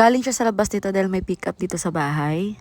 Galing siya sa labas dito dahil may pick up dito sa bahay.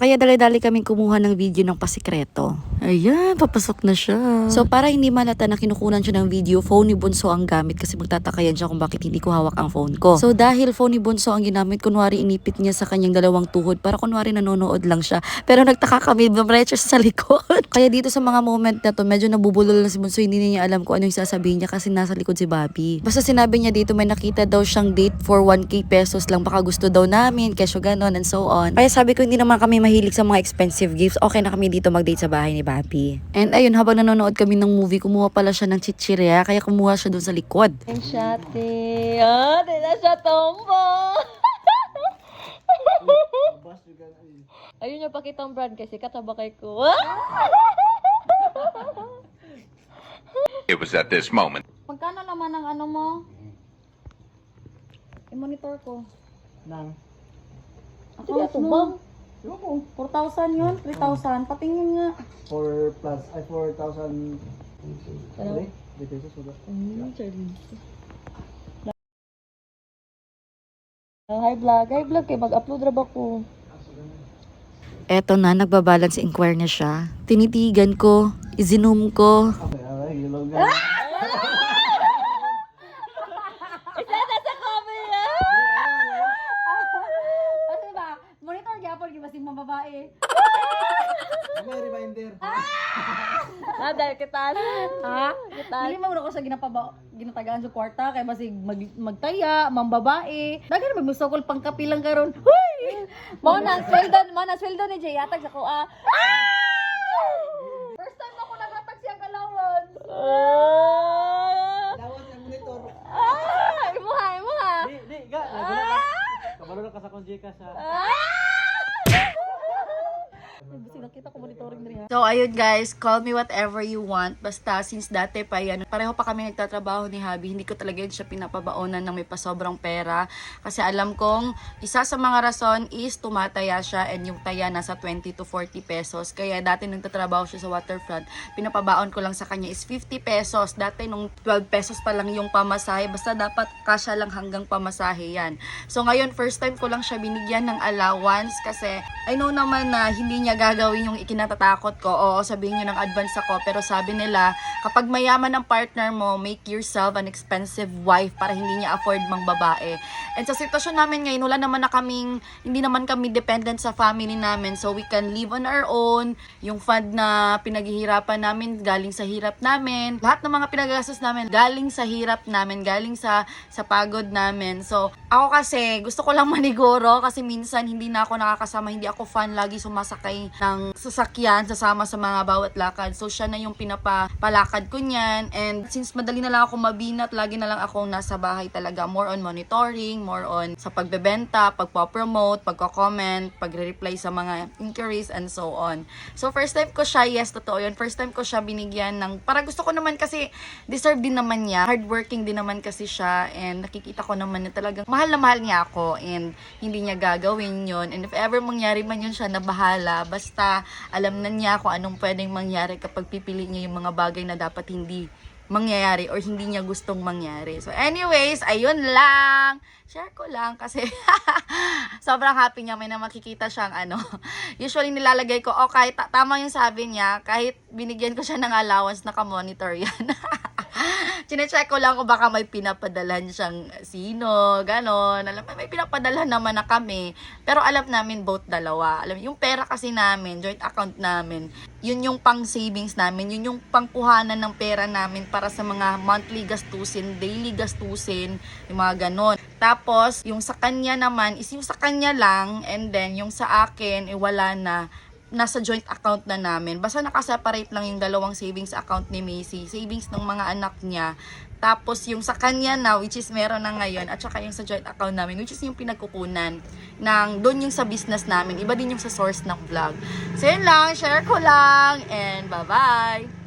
Kaya dali-dali kaming kumuha ng video ng pasikreto. Ayan, papasok na siya. So para hindi malata na kinukunan siya ng video, phone ni Bunso ang gamit kasi magtataka yan siya kung bakit hindi ko hawak ang phone ko. So dahil phone ni Bunso ang ginamit, kunwari inipit niya sa kanyang dalawang tuhod para kunwari nanonood lang siya. Pero nagtaka kami, bumrecher sa likod. Kaya dito sa mga moment na to, medyo nabubulol na si Bunso, hindi niya alam kung ano yung sasabihin niya kasi nasa likod si Bobby. Basta sinabi niya dito may nakita daw siyang date for 1k pesos lang, baka gusto daw namin, kesyo ganon and so on. Kaya sabi ko hindi naman kami mahilig sa mga expensive gifts, okay na kami dito mag-date sa bahay ni Bobby. And ayun, habang nanonood kami ng movie, kumuha pala siya ng chichirya, kaya kumuha siya doon sa likod. Ang shate. Ah, di na siya tombo. Ayun niya pakita ang brand kasi katabakay ko. Ah! It was at this moment Magkano naman ang ano mo? I-monitor ko. Nang, Account mo? 4,000 yun? 3,000? Patingin nga. 4 plus, ay 4,000. Ano? Sorry? 3 pesos ba? Mm, Hi vlog, hi vlog kay mag-upload ra ba ko? Eto na, nagbabalance inquire na siya. Tinitigan ko, izinom ko. Okay, alright, ilog nga. Isa na sa camera! Kasi ba, monitor gyapon gyud basing mga babae. May reminder. Ah, dahil kita. Ha? Kita. Dili mo ko sa ginapaba ginatagaan sa kwarta kay basig mag, magtaya, mambabae. Daghan mag musokol pangkapilang karon. Hoy! Mo na sweldo, mo na sweldo ni Jay yatag sa kuha. First time ako nagratag siya kalawon. Ah! Lawas ang monitor. Ah! Imuha, imuha. Di, di, ga. Kabalo na ka sa konjika sa... Busing nakita ko monitoring diri ha. So, ayun guys, call me whatever you want. Basta, since dati pa yan, pareho pa kami nagtatrabaho ni Habi, hindi ko talaga yun siya pinapabaonan ng may pasobrang pera. Kasi alam kong, isa sa mga rason is tumataya siya and yung taya nasa 20 to 40 pesos. Kaya dati nagtatrabaho siya sa waterfront, pinapabaon ko lang sa kanya is 50 pesos. Dati nung 12 pesos pa lang yung pamasahe, basta dapat kasya lang hanggang pamasahe yan. So ngayon, first time ko lang siya binigyan ng allowance kasi I know naman na hindi niya gagawin yung ikinatatakot ko. Oo, sabihin niyo ng advance ako. Pero sabi nila, kapag mayaman ang partner mo, make yourself an expensive wife para hindi niya afford mang babae. And sa sitwasyon namin ngayon, wala naman na kaming, hindi naman kami dependent sa family namin. So we can live on our own. Yung fund na pinaghihirapan namin, galing sa hirap namin. Lahat ng mga pinagastos namin, galing sa hirap namin, galing sa, sa pagod namin. So, ako kasi, gusto ko lang maniguro kasi minsan hindi na ako nakakasama, hindi ako fan lagi sumasakay ng sasakyan, sasama sa mga bawat lakad. So, siya na yung pinapalakad ko niyan. And since madali na lang ako mabinat, lagi na lang akong nasa bahay talaga. More on monitoring, more on sa pagbebenta, pagpo-promote, pagko-comment, pagre-reply sa mga inquiries, and so on. So, first time ko siya, yes, totoo yun. First time ko siya binigyan ng, para gusto ko naman kasi, deserve din naman niya. Hardworking din naman kasi siya. And nakikita ko naman na talagang mahal na mahal niya ako. And hindi niya gagawin yun. And if ever mangyari man yun siya na bahala, basta alam na niya kung anong pwedeng mangyari kapag pipili niya yung mga bagay na dapat hindi mangyayari or hindi niya gustong mangyari. So anyways, ayun lang. Share ko lang kasi sobrang happy niya. May na makikita siyang ano. Usually nilalagay ko, ta- tama yung sabi niya. Kahit binigyan ko siya ng allowance, naka-monitor yan. Chinecheck ko lang kung baka may pinapadalhan siyang sino, ganon. Alam mo, may pinapadalhan naman na kami. Pero alam namin both dalawa. Alam, yung pera kasi namin, joint account namin, yun yung pang savings namin, yun yung pangkuhanan ng pera namin para sa mga monthly gastusin, daily gastusin, yung mga ganon. Tapos, yung sa kanya naman, is yung sa kanya lang, and then yung sa akin, eh, wala na nasa joint account na namin. Basta nakaseparate lang yung dalawang savings account ni Macy. Savings ng mga anak niya. Tapos yung sa kanya na, which is meron na ngayon, at saka yung sa joint account namin, which is yung pinagkukunan ng, doon yung sa business namin. Iba din yung sa source ng vlog. So yun lang, share ko lang, and bye-bye!